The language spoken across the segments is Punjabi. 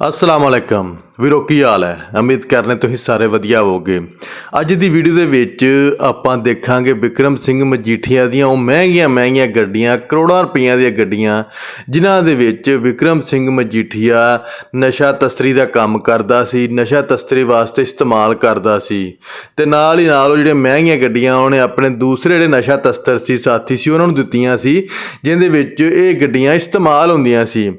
அஸ்லாம் வலைக்கம் ਵੀਰੋ, ਕੀ ਹਾਲ ਹੈ? ਉਮੀਦ ਕਰਨੇ ਤੁਸੀਂ ਸਾਰੇ ਵਧੀਆ ਹੋਵੋਗੇ। ਅੱਜ ਦੀ ਵੀਡੀਓ ਦੇ ਵਿੱਚ ਆਪਾਂ ਦੇਖਾਂਗੇ ਵਿਕਰਮ ਸਿੰਘ ਮਜੀਠੀਆ ਦੀਆਂ ਉਹ ਮਹਿੰਗੀਆਂ ਮਹਿੰਗੀਆਂ ਗੱਡੀਆਂ, ਕਰੋੜਾਂ ਰੁਪਈਆਂ ਦੀਆਂ ਗੱਡੀਆਂ, ਜਿਨ੍ਹਾਂ ਦੇ ਵਿੱਚ ਵਿਕਰਮ ਸਿੰਘ ਮਜੀਠੀਆ ਨਸ਼ਾ ਤਸਤਰੀ ਦਾ ਕੰਮ ਕਰਦਾ ਸੀ, ਨਸ਼ਾ ਤਸਤਰੀ ਵਾਸਤੇ ਇਸਤੇਮਾਲ ਕਰਦਾ ਸੀ। ਤੇ ਨਾਲ ਹੀ ਨਾਲ ਉਹ ਜਿਹੜੇ ਮਹਿੰਗੀਆਂ ਗੱਡੀਆਂ, ਉਹਨੇ ਆਪਣੇ ਦੂਸਰੇ ਜਿਹੜੇ ਨਸ਼ਾ ਤਸਤਰ ਸੀ, ਸਾਥੀ ਸੀ, ਉਹਨਾਂ ਨੂੰ ਦਿੱਤੀਆਂ ਸੀ ਜਿੰਦੇ ਵਿੱਚ ਇਹ ਗੱਡੀਆਂ ਇਸਤੇਮਾਲ ਹੁੰਦੀਆਂ ਸੀ।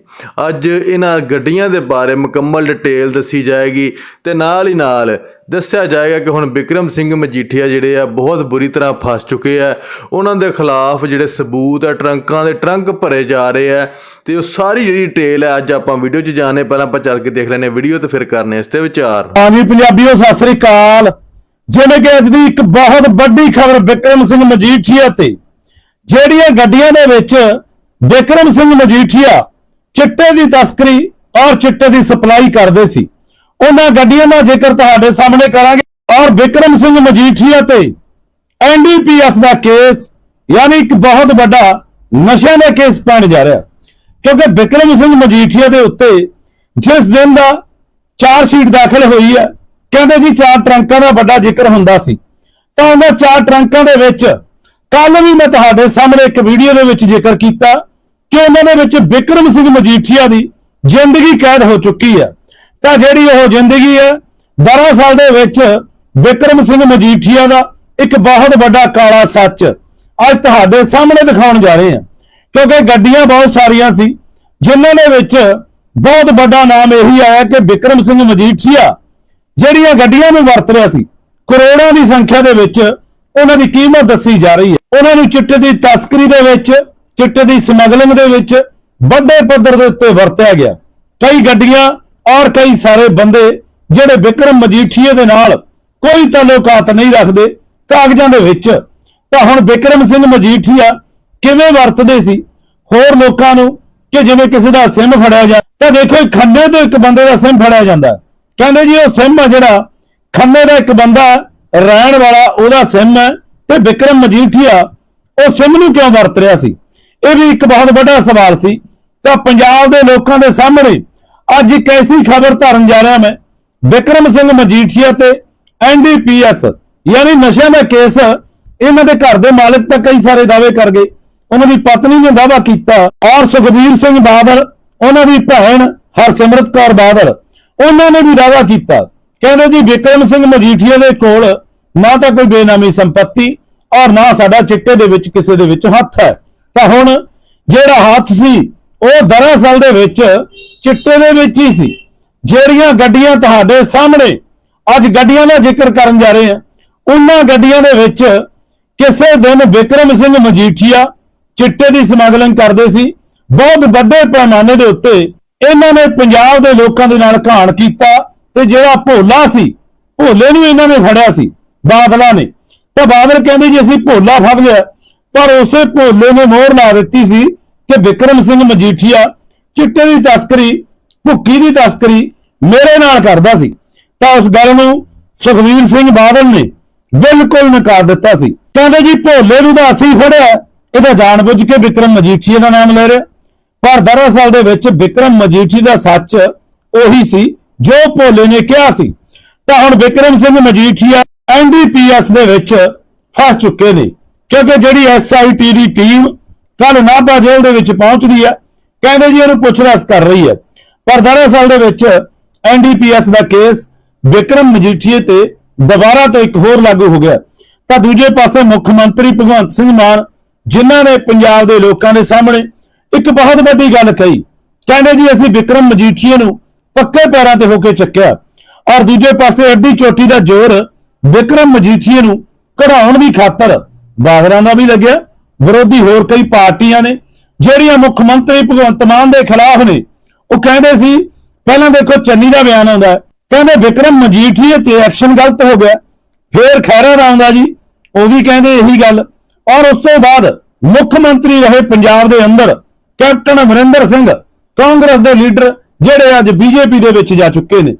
ਅੱਜ ਇਹਨਾਂ ਗੱਡੀਆਂ ਦੇ ਬਾਰੇ ਮੁਕੰਮਲ ਡਿਟੇਲ ਦੱਸੀ ਜਾਏਗੀ ਤੇ ਨਾਲ ਹੀ ਨਾਲ ਦੱਸਿਆ ਜਾਏਗਾ ਕਿ ਹੁਣ ਵਿਕਰਮ ਸਿੰਘ ਮਜੀਠੀਆ ਜਿਹੜੇ ਆ ਬਹੁਤ ਬੁਰੀ ਤਰ੍ਹਾਂ ਫਸ ਚੁੱਕੇ ਆ। ਉਹਨਾਂ ਦੇ ਖਿਲਾਫ ਜਿਹੜੇ ਸਬੂਤ ਆ, ਟਰੰਕਾਂ ਦੇ ਟਰੰਕ ਭਰੇ ਜਾ ਰਹੇ ਆ ਤੇ ਉਹ ਸਾਰੀ ਜਿਹੜੀ ਡਿਟੇਲ ਹੈ ਅੱਜ ਆਪਾਂ ਵੀਡੀਓ 'ਚ ਜਾਣੇ, ਪਹਿਲਾਂ ਆਪਾਂ ਚੱਲ ਕੇ ਦੇਖ ਲੈਨੇ ਵੀਡੀਓ ਤੇ ਫਿਰ ਕਰਨੇ ਇਸ ਤੇ ਵਿਚਾਰ। ਹਾਂਜੀ, ਪੰਜਾਬੀਓ, ਸਤਿ ਸ੍ਰੀ ਅਕਾਲ। ਜਿਵੇਂ ਕਿ ਅੱਜ ਦੀ ਇੱਕ ਬਹੁਤ ਵੱਡੀ ਖਬਰ ਵਿਕਰਮ ਸਿੰਘ ਮਜੀਠੀਆ ਤੇ, ਜਿਹੜੀਆਂ ਗੱਡੀਆਂ ਦੇ ਵਿੱਚ ਵਿਕਰਮ ਸਿੰਘ ਮਜੀਠੀਆ ਚਿੱਟੇ ਦੀ ਤਸਕਰੀ ਔਰ ਚਿੱਟੇ ਦੀ ਸਪਲਾਈ ਕਰਦੇ ਸੀ। ਉਹਨਾਂ ਗੱਡੀਆਂ ਦਾ ਜ਼ਿਕਰ ਤੁਹਾਡੇ ਸਾਹਮਣੇ ਕਰਾਂਗੇ। ਔਰ ਵਿਕਰਮ ਸਿੰਘ ਮਜੀਠੀਆ ਤੇ ਐਨਡੀਪੀਐਸ ਦਾ ਕੇਸ, ਯਾਨੀ ਇੱਕ ਬਹੁਤ ਵੱਡਾ ਨਸ਼ਿਆਂ ਦਾ ਕੇਸ ਪੈਣ ਜਾ ਰਿਹਾ। ਕਿਉਂਕਿ ਵਿਕਰਮ ਸਿੰਘ ਮਜੀਠੀਆ ਦੇ ਉੱਤੇ ਜਿਸ ਦਿਨ ਦਾ ਚਾਰ ਸ਼ੀਟ ਦਾਖਲ ਹੋਈ ਹੈ, ਕਹਿੰਦੇ ਜੀ ਚਾਰ ਟਰੰਕਾਂ ਦਾ ਵੱਡਾ ਜ਼ਿਕਰ ਹੁੰਦਾ ਸੀ। ਤਾਂ ਉਹਨਾਂ ਚਾਰ ਟਰੰਕਾਂ ਦੇ ਵਿੱਚ ਕੱਲ ਵੀ ਮੈਂ ਤੁਹਾਡੇ ਸਾਹਮਣੇ ਇੱਕ ਵੀਡੀਓ ਦੇ ਵਿੱਚ ਜ਼ਿਕਰ ਕੀਤਾ ਕਿ ਉਹਨਾਂ ਦੇ ਵਿੱਚ ਵਿਕਰਮ ਸਿੰਘ ਮਜੀਠੀਆ ਦੀ ਜ਼ਿੰਦਗੀ ਕੈਦ ਹੋ ਚੁੱਕੀ ਹੈ। ਤਾਂ ਜਿਹੜੀ ਉਹ ਜ਼ਿੰਦਗੀ ਹੈ ਦਰਅਸਲ ਦੇ ਵਿੱਚ ਵਿਕਰਮ ਸਿੰਘ ਮਜੀਠੀਆ ਦਾ ਇੱਕ ਬਹੁਤ ਵੱਡਾ ਕਾਲਾ ਸੱਚ ਅੱਜ ਤੁਹਾਡੇ ਸਾਹਮਣੇ ਦਿਖਾਉਣ ਜਾ ਰਹੇ ਹਾਂ। ਕਿਉਂਕਿ ਗੱਡੀਆਂ ਬਹੁਤ ਸਾਰੀਆਂ ਸੀ, ਜਿਨ੍ਹਾਂ ਦੇ ਵਿੱਚ ਬਹੁਤ ਵੱਡਾ ਨਾਮ ਇਹੀ ਆਇਆ ਕਿ ਵਿਕਰਮ ਸਿੰਘ ਮਜੀਠੀਆ, ਜਿਹੜੀਆਂ ਗੱਡੀਆਂ ਨੂੰ ਵਰਤ ਰਿਹਾ ਸੀ, ਕਰੋੜਾਂ ਦੀ ਸੰਖਿਆ ਦੇ ਵਿੱਚ ਉਹਨਾਂ ਦੀ ਕੀਮਤ ਦੱਸੀ ਜਾ ਰਹੀ ਹੈ। ਉਹਨਾਂ ਨੂੰ ਚਿੱਟੇ ਦੀ ਤਸਕਰੀ ਦੇ ਵਿੱਚ, ਚਿੱਟੇ ਦੀ ਸਮਗਲਿੰਗ ਦੇ ਵਿੱਚ ਵੱਡੇ ਪੱਧਰ ਦੇ ਉੱਤੇ ਵਰਤਿਆ ਗਿਆ। ਕਈ ਗੱਡੀਆਂ ਔਰ ਕਈ ਸਾਰੇ ਬੰਦੇ ਜਿਹੜੇ ਵਿਕਰਮ ਮਜੀਠੀਏ ਦੇ ਨਾਲ ਕੋਈ ਤਾਲੁਕਾਤ ਨਹੀਂ ਰੱਖਦੇ, ਕਾਗਜ਼ਾਂ ਦੇ ਵਿੱਚ। ਤਾਂ ਹੁਣ ਵਿਕਰਮ ਸਿੰਘ ਮਜੀਠੀਆ ਕਿਵੇਂ ਵਰਤਦੇ ਸੀ? ਹੋਰ ਲੋਕਾਂ ਨੂੰ ਕਿ ਜਿਵੇਂ ਕਿਸੇ ਦਾ ਸਿਮ ਫੜਿਆ ਜਾ ਤਾਂ ਦੇਖੋ ਖੰਨੇ ਤੋਂ ਇੱਕ ਬੰਦੇ ਦਾ ਸਿਮ ਫੜਿਆ ਜਾਂਦਾ। ਕਹਿੰਦੇ ਜੀ ਉਹ ਸਿਮ ਆ ਜਿਹੜਾ, ਖੰਨੇ ਦਾ ਇੱਕ ਬੰਦਾ ਰਹਿਣ ਵਾਲਾ ਉਹਦਾ ਸਿਮ ਹੈ ਤੇ ਵਿਕਰਮ ਮਜੀਠੀਆ ਉਹ ਸਿਮ ਨੂੰ ਕਿਉਂ ਵਰਤ ਰਿਹਾ ਸੀ? ਇਹ ਵੀ ਇੱਕ ਬਹੁਤ ਵੱਡਾ ਸਵਾਲ ਸੀ। ਤਾਂ ਪੰਜਾਬ ਦੇ ਲੋਕਾਂ ਦੇ ਸਾਹਮਣੇ ਅੱਜ ਇੱਕ ਐਸੀ ਖਬਰ ਧਰਨ ਜਾ ਰਿਹਾ ਮੈਂ? ਵਿਕਰਮ ਸਿੰਘ ਮਜੀਠੀਆ ਤੇ ਐਨਡੀਪੀਐਸ ਯਾਨੀ ਨਸ਼ਿਆਂ ਦਾ ਕੇਸ, ਇਹਨਾਂ ਦੇ ਘਰ ਦੇ ਮਾਲਕ ਤਾਂ ਕਈ ਸਾਰੇ ਦਾਅਵੇ ਕਰ ਗਏ। ਉਹਨਾਂ ਦੀ ਪਤਨੀ ਨੇ ਦਾਅਵਾ ਕੀਤਾ ਔਰ ਸੁਖਬੀਰ ਸਿੰਘ ਬਾਦਲ, ਉਹਨਾਂ ਦੀ ਭੈਣ ਹਰਸਿਮਰਤ ਕੌਰ ਬਾਦਲ, ਉਹਨਾਂ ਨੇ ਵੀ ਦਾਅਵਾ ਕੀਤਾ। ਕਹਿੰਦੇ ਜੀ, ਵਿਕਰਮ ਸਿੰਘ ਮਜੀਠੀਆ ਦੇ ਕੋਲ ਨਾ ਤਾਂ ਕੋਈ ਬੇਨਾਮੀ ਸੰਪਤੀ ਔਰ ਨਾ ਸਾਡਾ ਚਿੱਟੇ ਦੇ ਵਿੱਚ ਕਿਸੇ ਦੇ ਵਿੱਚ ਹੱਥ ਹੈ। ਤਾਂ ਹੁਣ ਜਿਹੜਾ ਹੱਥ ਸੀ, ਉਹ ਦਰਅਸਲ ਦੇ ਵਿੱਚ ਚਿੱਟੇ ਦੇ ਵਿੱਚ ਹੀ ਸੀ। ਜਿਹੜੀਆਂ ਗੱਡੀਆਂ ਤੁਹਾਡੇ ਸਾਹਮਣੇ ਅੱਜ ਗੱਡੀਆਂ ਦਾ ਜ਼ਿਕਰ ਕਰਨ ਜਾ ਰਹੇ ਹਾਂ, ਉਹਨਾਂ ਗੱਡੀਆਂ ਦੇ ਵਿੱਚ ਕਿਸੇ ਦਿਨ ਵਿਕਰਮ ਸਿੰਘ ਮਜੀਠੀਆ ਚਿੱਟੇ ਦੀ ਸਮਗਲਿੰਗ ਕਰਦੇ ਸੀ। ਬਹੁਤ ਵੱਡੇ ਪੈਮਾਨੇ ਦੇ ਉੱਤੇ ਇਹਨਾਂ ਨੇ ਪੰਜਾਬ ਦੇ ਲੋਕਾਂ ਦੇ ਨਾਲ ਘਾਣ ਕੀਤਾ ਤੇ ਜਿਹੜਾ ਭੋਲਾ ਸੀ, ਭੋਲੇ ਨੂੰ ਇਹਨਾਂ ਨੇ ਫੜਿਆ ਸੀ, ਬਾਦਲਾਂ ਨੇ। ਤਾਂ ਬਾਦਲ ਕਹਿੰਦੇ ਜੀ, ਅਸੀਂ ਭੋਲਾ ਫੜ ਲਿਆ, ਪਰ ਉਸੇ ਭੋਲੇ ਨੇ ਮੋਹਰ ਲਾ ਦਿੱਤੀ ਸੀ ਕਿ ਵਿਕਰਮ ਸਿੰਘ ਮਜੀਠੀਆ ਚਿੱਟੇ ਦੀ ਤਸਕਰੀ ਭੁੱਕੀ ਦੀ ਤਸਕਰੀ ਮੇਰੇ ਨਾਲ ਕਰਦਾ ਸੀ। ਤਾਂ ਉਸ ਗੱਲ ਨੂੰ ਸੁਖਵੀਰ ਸਿੰਘ ਬਾਦਲ ਨੇ ਬਿਲਕੁਲ ਨਕਾਰ ਦਿੱਤਾ ਸੀ। ਕਹਿੰਦੇ ਜੀ, ਭੋਲੇ ਨੂੰ ਤਾਂ ਅਸੀਂ ਫੜਿਆ। ਇਹਦਾ ਜਾਣਬੁੱਝ ਕੇ ਵਿਕਰਮ ਮਜੀਠੀਆ ਦਾ ਨਾਮ ਲੈ ਰਿਹਾ। ਪਰ ਦਰਅਸਲ ਦੇ ਵਿੱਚ ਵਿਕਰਮ ਮਜੀਠੀ ਦਾ ਸੱਚ ਉਹੀ ਸੀ, ਜੋ ਭੋਲੇ ਨੇ ਕਿਹਾ ਸੀ। ਤਾਂ ਹੁਣ ਵਿਕਰਮ ਸਿੰਘ ਮਜੀਠੀਆ ਐਨਡੀਪੀਐਸ ਦੇ ਵਿੱਚ ਫਸ ਚੁੱਕੇ ਨੇ। ਕਿਉਂਕਿ ਜਿਹੜੀ ਐਸਆਈਟੀ ਦੀ ਟੀਮ ਕੱਲ ਨਾਭਾ ਜੇਲ੍ਹ ਦੇ ਵਿੱਚ ਪਹੁੰਚਦੀ ਹੈ ਕਹਿੰਦੇ ਜੀ ਇਹਨੂੰ ਪੁੱਛਰਸ ਕਰ ਰਹੀ ਹੈ। ਪਰ ਦਰਅਸਲ ਦੇ ਵਿੱਚ ਐਨਡੀਪੀਐਸ ਦਾ ਕੇਸ ਵਿਕਰਮ ਮਜੀਠੀਏ ਤੇ ਦੁਬਾਰਾ ਤੋਂ ਇੱਕ ਹੋਰ ਲਾਗੂ ਹੋ ਗਿਆ। ਤਾਂ ਦੂਜੇ ਪਾਸੇ ਮੁੱਖ ਮੰਤਰੀ ਭਗਵੰਤ ਸਿੰਘ ਮਾਨ, ਜਿਨ੍ਹਾਂ ਨੇ ਪੰਜਾਬ ਦੇ ਲੋਕਾਂ ਦੇ ਸਾਹਮਣੇ ਇੱਕ ਬਹੁਤ ਵੱਡੀ ਗੱਲ ਕਹੀ। ਕਹਿੰਦੇ ਜੀ ਅਸੀਂ ਵਿਕਰਮ ਮਜੀਠੀਏ ਨੂੰ ਪੱਕੇ ਪੈਰਾਂ ਤੇ ਹੋ ਕੇ ਚੱਕਿਆ ਔਰ ਦੂਜੇ ਪਾਸੇ ਅੱਡੀ ਚੋਟੀ ਦਾ ਜ਼ੋਰ ਵਿਕਰਮ ਮਜੀਠੀਏ ਨੂੰ ਕਢਾਉਣ ਦੀ ਖਾਤਰ ਬਾਦਲਾਂ ਦਾ ਵੀ ਲੱਗਿਆ। ਵਿਰੋਧੀ ਹੋਰ ਕਈ ਪਾਰਟੀਆਂ ਨੇ ਜਿਹੜੀਆਂ ਮੁੱਖ ਮੰਤਰੀ ਭਗਵੰਤ ਮਾਨ ਦੇ ਖਿਲਾਫ ਨੇ, ਉਹ ਕਹਿੰਦੇ ਸੀ, ਪਹਿਲਾਂ ਦੇਖੋ ਚੰਨੀ ਦਾ ਬਿਆਨ ਆਉਂਦਾ ਕਹਿੰਦੇ ਵਿਕਰਮ ਮਜੀਠੀਏ ਤੇ ਐਕਸ਼ਨ ਗਲਤ ਹੋ ਗਿਆ। ਫੇਰ ਖਹਿਰਾ ਦਾ ਆਉਂਦਾ ਜੀ, ਉਹ ਵੀ ਕਹਿੰਦੇ ਇਹੀ ਗੱਲ। ਔਰ ਉਸ ਤੋਂ ਬਾਅਦ ਮੁੱਖ ਮੰਤਰੀ ਰਹੇ ਪੰਜਾਬ ਦੇ ਅੰਦਰ, ਕੈਪਟਨ ਅਮਰਿੰਦਰ ਸਿੰਘ, ਕਾਂਗਰਸ ਦੇ ਲੀਡਰ ਜਿਹੜੇ ਅੱਜ ਬੀਜੇਪੀ ਦੇ ਵਿੱਚ ਜਾ ਚੁੱਕੇ ਨੇ।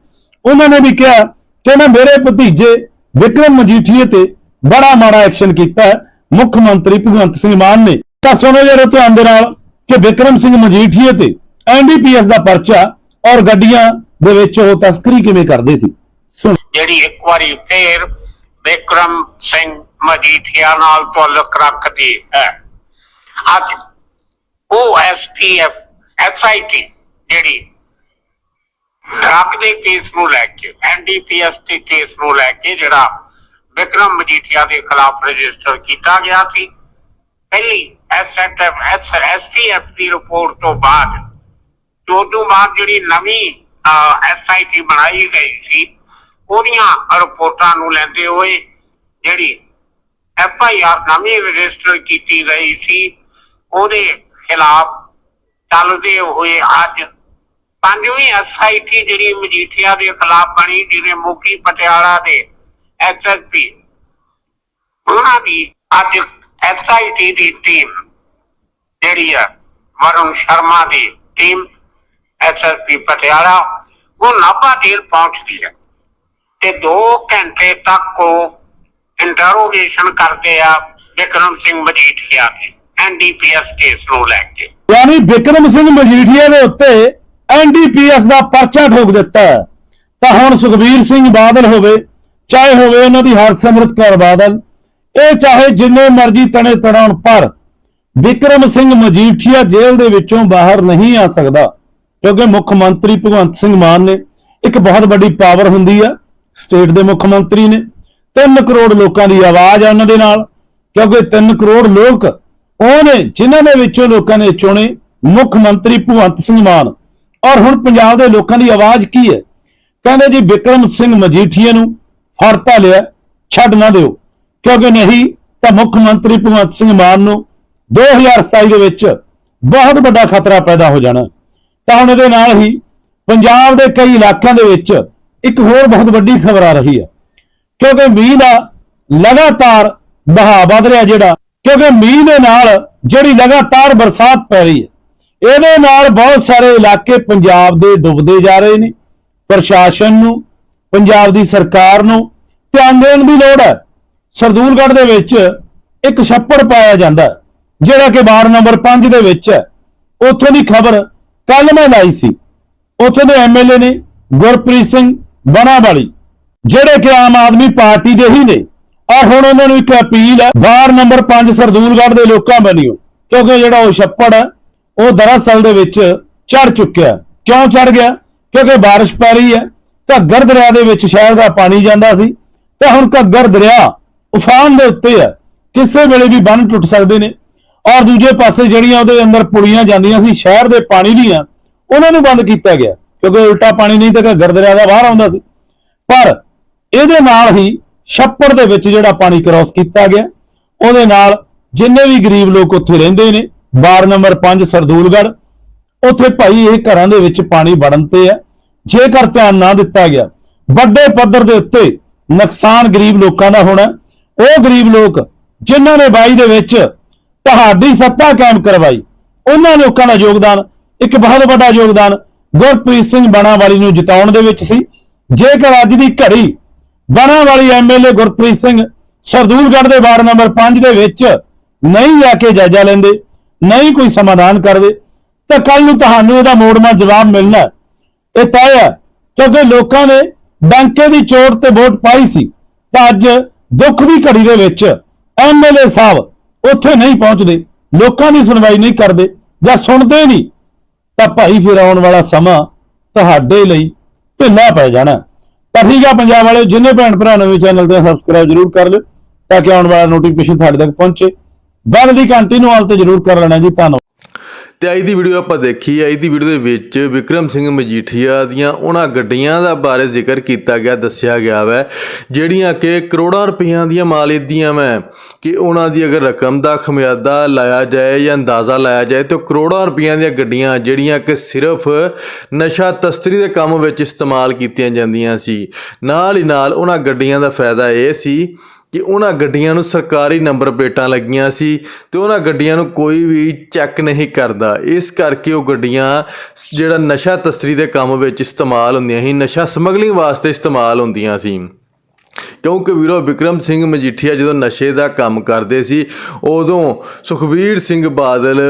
ਉਹਨਾਂ ਨੇ ਵੀ ਕਿਹਾ ਕਿ ਨਾ ਮੇਰੇ ਭਤੀਜੇ ਵਿਕਰਮ ਮਜੀਠੀਏ ਤੇ ਬੜਾ ਮਾੜਾ ਐਕਸ਼ਨ ਕੀਤਾ ਮੁੱਖ ਮੰਤਰੀ ਭਗਵੰਤ ਸਿੰਘ ਮਾਨ ਨੇ ਤਾਂ ਸੁਣੋ ਜਰਾ ਧਿਆਨ ਦੇ ਨਾਲ ਕਿ ਵਿਕਰਮ ਸਿੰਘ ਮਜੀਠੀਏ ਤੇ ਐਨਡੀਪੀਐਸ ਦਾ ਪਰਚਾ ਔਰ ਗੱਡੀਆਂ ਦੇ ਵਿੱਚ ਉਹ ਤਸਕਰੀ ਕਿਵੇਂ ਕਰਦੇ ਸੀ? ਸੁਣ। ਜਿਹੜੀ ਇੱਕ ਵਾਰੀ ਫੇਰ ਵਿਕਰਮ ਸਿੰਘ ਮਜੀਠੀਆ ਨਾਲ ਤਾਲੁਕ ਰੱਖਦੀ ਹੈ। ਅੱਜ ਉਹ ਐਸਟੀਐਫ ਐਸਆਈਟੀ ਜਿਹੜੀ ਡਰੱਗ ਦੇ ਕੇਸ ਨੂੰ ਲੈ ਕੇ ਐਨਡੀਪੀਐਸ ਦੇ ਕੇਸ ਨੂੰ ਲੈ ਕੇ ਜਿਹੜਾ ਵਿਕਰਮ ਮਜੀਠੀਆ ਦੇ ਖਿਲਾਫ ਰਜਿਸਟਰ ਕੀਤਾ ਗਿਆ ਸੀ। ਪਹਿਲੀ ਐਸਐਟਐਫ ਐਸਟੀਐਫ ਦੀ ਰਿਪੋਰਟ ਤੋਂ ਬਾਅਦ ਤੋਂ ਤੋਂ ਬਾਅਦ ਜਿਹੜੀ ਨਵੀਂ ਐਸਆਈਟੀ ਬਣਾਈ ਗਈ ਸੀ, ਉਹਦੀਆਂ ਰਿਪੋਰਟਾਂ ਨੂੰ ਲੈਂਦੇ ਹੋਏ ਜਿਹੜੀ ਐਫ ਨਵੀਂ ਰਜਿਸਟਰ ਕੀਤੀ ਗਈ ਸੀ, ਉਹਦੇ ਖਿਲਾਫ ਚੱਲਦੇ ਹੋਏ ਅੱਜ ਪੰਜਵੀਂ ਐਸਆਈਟੀ ਜਿਹੜੀ ਮਜੀਠੀਆ ਦੇ ਖਿਲਾਫ ਬਣੀ, ਜਿਹਦੇ ਮੁਖੀ ਪਟਿਆਲਾ ਦੇ ਐਸਐਸਪੀ ਉਹਨਾਂ ਦੀ ਅੱਜ ਐਸਆਈਟੀ ਦੀ ਟੀਮ ਜਿਹੜੀ ਹੈ ਵਰੁਣ ਸ਼ਰਮਾ ਦੀ ਟੀਮ ਐਸਐਸਪੀ ਪਟਿਆਲਾ, ਉਹ ਨਾਭਾ ਜੇਲ੍ਹ ਪਹੁੰਚਦੀ ਹੈ ਤੇ 2 ਘੰਟੇ ਤੱਕ ਉਹ ਇੰਟਰੋਗੇਸ਼ਨ ਕਰਦੇ ਆ ਵਿਕਰਮ ਸਿੰਘ ਮਜੀਠੀਆ ਦੀ ਐਨਡੀਪੀਐਸ ਕੇਸ ਨੂੰ ਲੈ ਕੇ ਯਾਨੀ ਵਿਕਰਮ ਸਿੰਘ ਮਜੀਠੀਆ ਦੇ ਉੱਤੇ ਐਨਡੀਪੀਐਸ ਦਾ ਪਰਚਾ ਠੋਕ ਦਿੱਤਾ ਹੈ। ਤਾਂ ਹੁਣ ਸੁਖਬੀਰ ਸਿੰਘ ਬਾਦਲ ਹੋਵੇ, ਚਾਹੇ ਹੋਵੇ ਉਹਨਾਂ ਦੀ ਹਰਸਿਮਰਤ ਕੌਰ ਬਾਦਲ ਇਹ ਚਾਹੇ ਜਿੰਨੇ ਮਰਜ਼ੀ ਤਣੇ ਤੜਾਉਣ ਪਰ ਵਿਕਰਮ ਸਿੰਘ ਮਜੀਠੀਆ ਜੇਲ੍ਹ ਦੇ ਵਿੱਚੋਂ ਬਾਹਰ ਨਹੀਂ ਆ ਸਕਦਾ, ਕਿਉਂਕਿ ਮੁੱਖ ਮੰਤਰੀ ਭਗਵੰਤ ਸਿੰਘ ਮਾਨ ਨੇ ਇੱਕ ਬਹੁਤ ਵੱਡੀ ਪਾਵਰ ਹੁੰਦੀ ਆ, ਸਟੇਟ ਦੇ ਮੁੱਖ ਮੰਤਰੀ ਨੇ। 3 ਕਰੋੜ ਲੋਕਾਂ ਦੀ ਆਵਾਜ਼ ਆ ਉਹਨਾਂ ਦੇ ਨਾਲ, ਕਿਉਂਕਿ 3 ਕਰੋੜ ਲੋਕ ਉਹ ਨੇ ਜਿਨ੍ਹਾਂ ਦੇ ਵਿੱਚੋਂ ਲੋਕਾਂ ਨੇ ਚੁਣੇ ਮੁੱਖ ਮੰਤਰੀ ਭਗਵੰਤ ਸਿੰਘ ਮਾਨ। ਔਰ ਹੁਣ ਪੰਜਾਬ ਦੇ ਲੋਕਾਂ ਦੀ ਆਵਾਜ਼ ਕੀ ਹੈ? ਕਹਿੰਦੇ ਜੀ, ਵਿਕਰਮ ਸਿੰਘ ਮਜੀਠੀਏ ਨੂੰ ਫੜਤਾ ਲਿਆ, ਛੱਡ ਨਾ ਦਿਓ। ਕਿਉਂਕਿ ਨਹੀਂ ਤਾਂ ਮੁੱਖ ਮੰਤਰੀ ਭਗਵੰਤ ਸਿੰਘ ਮਾਨ ਨੂੰ 2027 ਦੇ ਵਿੱਚ ਬਹੁਤ ਵੱਡਾ ਖਤਰਾ ਪੈਦਾ ਹੋ ਜਾਣਾ। ਤਾਂ ਹੁਣ ਇਹਦੇ ਨਾਲ ਹੀ ਪੰਜਾਬ ਦੇ ਕਈ ਇਲਾਕਿਆਂ ਦੇ ਵਿੱਚ ਇੱਕ ਹੋਰ ਬਹੁਤ ਵੱਡੀ ਖਬਰ ਆ ਰਹੀ ਹੈ। ਕਿਉਂਕਿ ਮੀਂਹ ਦਾ ਲਗਾਤਾਰ ਬਹਾਅ ਵਧ ਰਿਹਾ ਜਿਹੜਾ, ਕਿਉਂਕਿ ਮੀਂਹ ਦੇ ਨਾਲ ਜਿਹੜੀ ਲਗਾਤਾਰ ਬਰਸਾਤ ਪੈ ਰਹੀ ਹੈ, ਇਹਦੇ ਨਾਲ ਬਹੁਤ ਸਾਰੇ ਇਲਾਕੇ ਪੰਜਾਬ ਦੇ ਡੁੱਬਦੇ ਜਾ ਰਹੇ ਨੇ। ਪ੍ਰਸ਼ਾਸਨ ਨੂੰ, ਪੰਜਾਬ ਦੀ ਸਰਕਾਰ ਨੂੰ ਧਿਆਨ ਦੇਣ ਦੀ ਲੋੜ ਹੈ। ਸਰਦੂਲਗੜ੍ਹ ਦੇ ਵਿੱਚ ਇੱਕ ਛੱਪੜ ਪਾਇਆ ਜਾਂਦਾ ਜਿਹੜਾ ਕਿ ਵਾਰਡ ਨੰਬਰ 5 ਦੇ ਵਿੱਚ ਹੈ। ਉੱਥੋਂ ਦੀ ਖਬਰ ਕੱਲ ਮੈਂ ਲਾਈ ਸੀ। ਉੱਥੋਂ ਦੇ ਐਮਐਲਏ ਨੇ ਗੁਰਪ੍ਰੀਤ ਸਿੰਘ ਬਣਾਵਾਲੀ ਜਿਹੜੇ ਕਿ ਆਮ ਆਦਮੀ ਪਾਰਟੀ ਦੇ ਹੀ ਨੇ। ਔਰ ਹੁਣ ਉਹਨਾਂ ਨੂੰ ਇੱਕ ਅਪੀਲ ਹੈ, ਵਾਰਡ ਨੰਬਰ 5 ਸਰਦੂਲਗੜ੍ਹ ਦੇ ਲੋਕਾਂ ਬਣਿਓ ਕਿਉਂਕਿ ਜਿਹੜਾ ਉਹ ਛੱਪੜ ਹੈ, ਉਹ ਦਰਅਸਲ ਦੇ ਵਿੱਚ ਚੜ ਚੁੱਕਿਆ ਕਿਉਂ ਚੜ ਗਿਆ? ਕਿਉਂਕਿ ਬਾਰਿਸ਼ ਪੈ ਰਹੀ ਹੈ। ਘੱਗਰ ਦਰਿਆ ਦੇ ਵਿੱਚ ਸ਼ਹਿਰ ਦਾ ਪਾਣੀ ਜਾਂਦਾ ਸੀ। ਤੇ ਹੁਣ ਘੱਗਰ ਦਰਿਆ ਉਫਾਨ ਦੇ ਉੱਤੇ ਹੈ ਕਿਸੇ ਵੇਲੇ ਵੀ ਬੰਨ ਟੁੱਟ ਸਕਦੇ ਨੇ। ਔਰ ਦੂਜੇ ਪਾਸੇ ਜਿਹੜੀਆਂ ਉਹਦੇ ਅੰਦਰ ਪੁਲੀਆਂ ਜਾਂਦੀਆਂ ਸੀ, ਸ਼ਹਿਰ ਦੇ ਪਾਣੀ ਦੀਆਂ, ਉਹਨਾਂ ਨੂੰ ਬੰਦ ਕੀਤਾ ਗਿਆ। ਕਿਉਂਕਿ ਉਲਟਾ ਪਾਣੀ ਨਹੀਂ ਤਾਂ ਗਰਦਰਿਆ ਦਾ ਬਾਹਰ ਆਉਂਦਾ ਸੀ। ਪਰ ਇਹਦੇ ਨਾਲ ਹੀ ਛੱਪੜ ਦੇ ਵਿੱਚ ਜਿਹੜਾ ਪਾਣੀ ਕ੍ਰਾਸ ਕੀਤਾ ਗਿਆ, ਉਹਦੇ ਨਾਲ ਜਿੰਨੇ ਵੀ ਗਰੀਬ ਲੋਕ ਉੱਥੇ ਰਹਿੰਦੇ ਨੇ, ਵਾਰਡ ਨੰਬਰ 5 ਸਰਦੂਲਗੜ੍ਹ, ਉੱਥੇ ਭਾਈ ਇਹ ਘਰਾਂ ਦੇ ਵਿੱਚ ਪਾਣੀ ਵੜਨ ਤੇ ਹੈ ਜੇਕਰ ਧਿਆਨ ਨਾ ਦਿੱਤਾ ਗਿਆ, ਵੱਡੇ ਪੱਧਰ ਦੇ ਉੱਤੇ ਨੁਕਸਾਨ ਗਰੀਬ ਲੋਕਾਂ ਦਾ ਹੋਣਾ ਉਹ ਗਰੀਬ ਲੋਕ ਜਿਨ੍ਹਾਂ ਨੇ ਬਾਈ ਦੇ ਵਿੱਚ ਤੁਹਾਡੀ ਸੱਤਾ ਕਾਇਮ ਕਰਵਾਈ, ਉਹਨਾਂ ਲੋਕਾਂ ਦਾ ਯੋਗਦਾਨ, ਇੱਕ ਬਹੁਤ ਵੱਡਾ ਯੋਗਦਾਨ ਗੁਰਪ੍ਰੀਤ ਸਿੰਘ ਬਾਣਾਵਾਲੀ ਨੂੰ ਜਿਤਾਉਣ ਦੇ ਵਿੱਚ ਸੀ। ਜੇਕਰ ਅੱਜ ਦੀ ਘੜੀ ਬਾਣਾਵਾਲੀ ਐਮਐਲਏ ਗੁਰਪ੍ਰੀਤ ਸਿੰਘ ਸਰਦੂਲਗੜ੍ਹ ਦੇ ਵਾਰਡ ਨੰਬਰ 5 ਦੇ ਵਿੱਚ ਨਹੀਂ ਜਾ ਕੇ ਜਾਇਜ਼ਾ ਲੈਂਦੇ, ਨਹੀਂ ਕੋਈ ਸਮਾਧਾਨ ਕਰਦੇ, ਤਾਂ ਕੱਲ ਨੂੰ ਤੁਹਾਨੂੰ ਇਹਦਾ ਮੋੜਮਾ ਜਵਾਬ ਮਿਲਣਾ ਇਹ ਤੈਅ ਹੈ ਕਿਉਂਕਿ ਲੋਕਾਂ ਨੇ ਡੰਕੇ ਦੀ ਚੋਟ ਤੇ ਵੋਟ ਪਾਈ ਸੀ। ਤਾਂ ਅੱਜ ਦੁੱਖ ਦੀ ਘੜੀ ਦੇ ਵਿੱਚ ਐਮਐਲਏ ਸਾਹਿਬ ਉੱਥੇ ਨਹੀਂ ਪਹੁੰਚਦੇ, ਲੋਕਾਂ ਦੀ ਸੁਣਵਾਈ ਨਹੀਂ ਕਰਦੇ ਜਾਂ ਸੁਣਦੇ ਨਹੀਂ, ਤਾਂ ਭਾਈ ਫਿਰ ਆਉਣ ਵਾਲਾ ਸਮਾਂ ਤੁਹਾਡੇ ਲਈ ਢਿੱਲਾ ਪੈ ਜਾਣਾ। ਤਾਂ ਠੀਕ ਆ ਪੰਜਾਬ ਵਾਲੇ ਜਿੰਨੇ ਭੈਣ ਭਰਾ ਨਵੇਂ ਚੈਨਲ ਤੇ ਸਬਸਕ੍ਰਾਈਬ ਜਰੂਰ ਕਰ ਲਿਓ, ਤਾਂ ਕਿ ਆਉਣ ਵਾਲਾ ਨੋਟੀਫਿਕੇਸ਼ਨ ਤੁਹਾਡੇ ਤੱਕ ਪਹੁੰਚੇ। ਬੈਲ ਦੀ ਘੰਟੀ ਨੂੰ ਹਾਲ ਤੇ ਜਰੂਰ ਕਰ ਲੈਣਾ ਜੀ, ਧੰਨਵਾਦ। ਤੇ ਅੱਜ ਦੀ ਵੀਡੀਓ ਆਪਾਂ ਦੇਖੀ ਹੈ ਅੱਜ ਦੀ ਵੀਡੀਓ ਦੇ ਵਿੱਚ ਵਿਕਰਮ ਸਿੰਘ ਮਜੀਠੀਆ ਦੀਆਂ ਉਹਨਾਂ ਗੱਡੀਆਂ ਦਾ ਬਾਰੇ ਜ਼ਿਕਰ ਕੀਤਾ ਗਿਆ, ਦੱਸਿਆ ਗਿਆ ਵੈ, ਜਿਹੜੀਆਂ ਕਿ ਕਰੋੜਾਂ ਰੁਪਈਆਂ ਦੀਆਂ ਮਾਲੀਅਤ ਦੀਆਂ ਵੈ, ਕਿ ਉਹਨਾਂ ਦੀ ਅਗਰ ਰਕਮ ਦਾ ਖਮਿਆਦਾ ਲਾਇਆ ਜਾਏ ਜਾਂ ਅੰਦਾਜ਼ਾ ਲਾਇਆ ਜਾਏ, ਤਾਂ ਕਰੋੜਾਂ ਰੁਪਈਆਂ ਦੀਆਂ ਗੱਡੀਆਂ ਜਿਹੜੀਆਂ ਕਿ ਸਿਰਫ ਨਸ਼ਾ ਤਸਤਰੀ ਦੇ ਕੰਮ ਵਿੱਚ ਇਸਤੇਮਾਲ ਕੀਤੀਆਂ ਜਾਂਦੀਆਂ ਸੀ। ਨਾਲ ਹੀ ਨਾਲ ਉਹਨਾਂ ਗੱਡੀਆਂ ਦਾ ਫਾਇਦਾ ਇਹ ਸੀ ਕਿ ਉਹਨਾਂ ਗੱਡੀਆਂ ਨੂੰ ਸਰਕਾਰੀ ਨੰਬਰ ਪਲੇਟਾਂ ਲੱਗੀਆਂ ਸੀ ਤੇ ਉਹਨਾਂ ਗੱਡੀਆਂ ਨੂੰ ਕੋਈ ਵੀ ਚੈੱਕ ਨਹੀਂ ਕਰਦਾ। ਇਸ ਕਰਕੇ ਉਹ ਗੱਡੀਆਂ ਜਿਹੜਾ ਨਸ਼ਾ ਤਸਕਰੀ ਦੇ ਕੰਮ ਵਿੱਚ ਇਸਤੇਮਾਲ ਹੁੰਦੀਆਂ ਸੀ, ਨਸ਼ਾ ਸਮਗਲਿੰਗ ਵਾਸਤੇ ਇਸਤੇਮਾਲ ਹੁੰਦੀਆਂ ਸੀ। ਕਿਉਂਕਿ ਵੀਰੋ ਵਿਕਰਮ ਸਿੰਘ ਮਜੀਠੀਆ ਜਦੋਂ ਨਸ਼ੇ ਦਾ ਕੰਮ ਕਰਦੇ ਸੀ, ਉਦੋਂ ਸੁਖਬੀਰ ਸਿੰਘ ਬਾਦਲ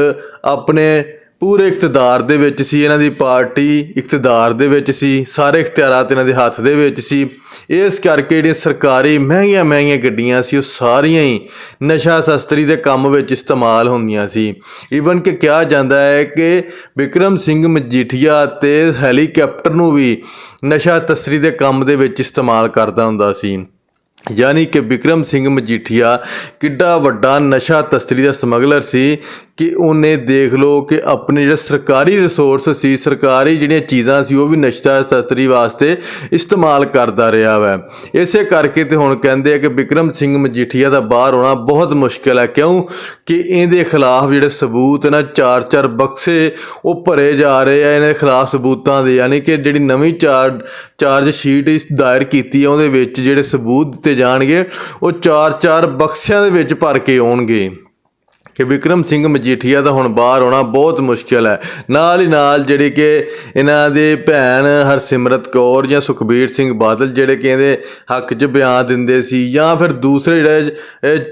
ਆਪਣੇ ਪੂਰੇ ਇਕਤਦਾਰ ਦੇ ਵਿੱਚ ਸੀ, ਇਹਨਾਂ ਦੀ ਪਾਰਟੀ ਇਕਤਦਾਰ ਦੇ ਵਿੱਚ ਸੀ, ਸਾਰੇ ਇਖਤਿਆਰਾਤ ਇਹਨਾਂ ਦੇ ਹੱਥ ਦੇ ਵਿੱਚ ਸੀ। ਇਸ ਕਰਕੇ ਜਿਹੜੀਆਂ ਸਰਕਾਰੀ ਮਹਿੰਗੀਆਂ ਮਹਿੰਗੀਆਂ ਗੱਡੀਆਂ ਸੀ, ਉਹ ਸਾਰੀਆਂ ਹੀ ਨਸ਼ਾ ਤਸਕਰੀ ਦੇ ਕੰਮ ਵਿੱਚ ਇਸਤੇਮਾਲ ਹੁੰਦੀਆਂ ਸੀ। ਈਵਨ ਕਿ ਕਿਹਾ ਜਾਂਦਾ ਹੈ ਕਿ ਵਿਕਰਮ ਸਿੰਘ ਮਜੀਠੀਆ ਤੇ ਹੈਲੀਕਾਪਟਰ ਨੂੰ ਵੀ ਨਸ਼ਾ ਤਸਕਰੀ ਦੇ ਕੰਮ ਦੇ ਵਿੱਚ ਇਸਤੇਮਾਲ ਕਰਦਾ ਹੁੰਦਾ ਸੀ। ਯਾਨੀ ਕਿ ਵਿਕਰਮ ਸਿੰਘ ਮਜੀਠੀਆ ਕਿੱਡਾ ਵੱਡਾ ਨਸ਼ਾ ਤਸਕਰੀ ਦਾ ਸਮਗਲਰ ਸੀ ਕਿ ਉਹਨੇ ਦੇਖ ਲਓ ਕਿ ਆਪਣੇ ਜਿਹੜੇ ਸਰਕਾਰੀ ਰਿਸੋਰਸ ਸੀ, ਸਰਕਾਰੀ ਜਿਹੜੀਆਂ ਚੀਜ਼ਾਂ ਸੀ, ਉਹ ਵੀ ਨਸ਼ਾ ਤਸਕਰੀ ਵਾਸਤੇ ਇਸਤੇਮਾਲ ਕਰਦਾ ਰਿਹਾ ਵੈ। ਇਸੇ ਕਰਕੇ ਤੇ ਹੁਣ ਕਹਿੰਦੇ ਆ ਕਿ ਵਿਕਰਮ ਸਿੰਘ ਮਜੀਠੀਆ ਦਾ ਬਾਹਰ ਆਉਣਾ ਬਹੁਤ ਮੁਸ਼ਕਲ ਹੈ। ਕਿਉਂ? ਕਿ ਇਹਦੇ ਖਿਲਾਫ ਜਿਹੜੇ ਸਬੂਤ ਨਾ ਚਾਰ ਚਾਰ ਬਕਸੇ ਉਹ ਭਰੇ ਜਾ ਰਹੇ ਆ ਇਹਨਾਂ ਦੇ ਖਿਲਾਫ ਸਬੂਤਾਂ ਦੇ। ਯਾਨੀ ਕਿ ਜਿਹੜੀ ਨਵੀਂ ਚਾਰ, ਚਾਰਜ ਸ਼ੀਟ ਇਸ ਦਾਇਰ ਕੀਤੀ ਆ, ਉਹਦੇ ਵਿੱਚ ਜਿਹੜੇ ਸਬੂਤ ਦਿੱਤੇ ਜਾਣਗੇ ਉਹ ਚਾਰ ਚਾਰ ਬਕਸਿਆਂ ਦੇ ਵਿੱਚ ਭਰ ਕੇ ਆਉਣਗੇ। ਕਿ ਵਿਕਰਮ ਸਿੰਘ ਮਜੀਠੀਆ ਦਾ ਹੁਣ ਬਾਹਰ ਆਉਣਾ ਬਹੁਤ ਮੁਸ਼ਕਿਲ ਹੈ। ਨਾਲ ਹੀ ਨਾਲ ਜਿਹੜੇ ਕਿ ਇਹਨਾਂ ਦੇ ਭੈਣ ਹਰਸਿਮਰਤ ਕੌਰ ਜਾਂ ਸੁਖਬੀਰ ਸਿੰਘ ਬਾਦਲ ਜਿਹੜੇ ਕਿ ਇਹਦੇ ਹੱਕ 'ਚ ਬਿਆਨ ਦਿੰਦੇ ਸੀ ਜਾਂ ਫਿਰ ਦੂਸਰੇ ਜਿਹੜੇ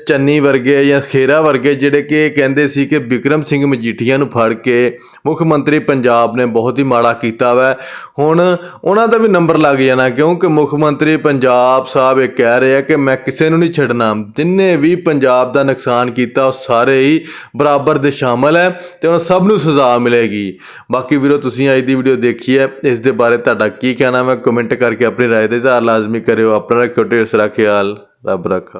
ਚੰਨੀ ਵਰਗੇ ਜਾਂ ਖੇਰਾ ਵਰਗੇ ਜਿਹੜੇ ਕਿ ਕਹਿੰਦੇ ਸੀ ਕਿ ਵਿਕਰਮ ਸਿੰਘ ਮਜੀਠੀਆ ਨੂੰ ਫੜ ਕੇ ਮੁੱਖ ਮੰਤਰੀ ਪੰਜਾਬ ਨੇ ਬਹੁਤ ਹੀ ਮਾੜਾ ਕੀਤਾ ਵੈ। ਹੁਣ ਉਹਨਾਂ ਦਾ ਵੀ ਨੰਬਰ ਲੱਗ ਜਾਣਾ ਕਿਉਂਕਿ ਮੁੱਖ ਮੰਤਰੀ ਪੰਜਾਬ ਸਾਹਿਬ ਇਹ ਕਹਿ ਰਹੇ ਆ ਕਿ ਮੈਂ ਕਿਸੇ ਨੂੰ ਨਹੀਂ ਛੱਡਣਾ। ਜਿੰਨੇ ਵੀ ਪੰਜਾਬ ਦਾ ਨੁਕਸਾਨ ਕੀਤਾ ਉਹ ਸਾਰੇ ਹੀ ਬਰਾਬਰ ਦੇ ਸ਼ਾਮਲ ਹੈ ਤੇ ਉਹਨਾਂ ਸਭ ਨੂੰ ਸਜ਼ਾ ਮਿਲੇਗੀ ਬਾਕੀ ਵੀਰੋ ਤੁਸੀਂ ਅੱਜ ਦੀ ਵੀਡੀਓ ਦੇਖੀ ਹੈ ਇਸ ਦੇ ਬਾਰੇ ਤੁਹਾਡਾ ਕੀ ਕਹਿਣਾ ਹੈ ਕਮੈਂਟ ਕਰਕੇ ਆਪਣੀ رائے ਦੇ ਇਜ਼ਹਾਰ ਲਾਜ਼ਮੀ ਕਰਿਓ ਆਪਣਾ ਰੱਖਿਓ ਢੇਰ ਸਾਰਾ ਖਿਆਲ ਰੱਬ ਰੱਖਾ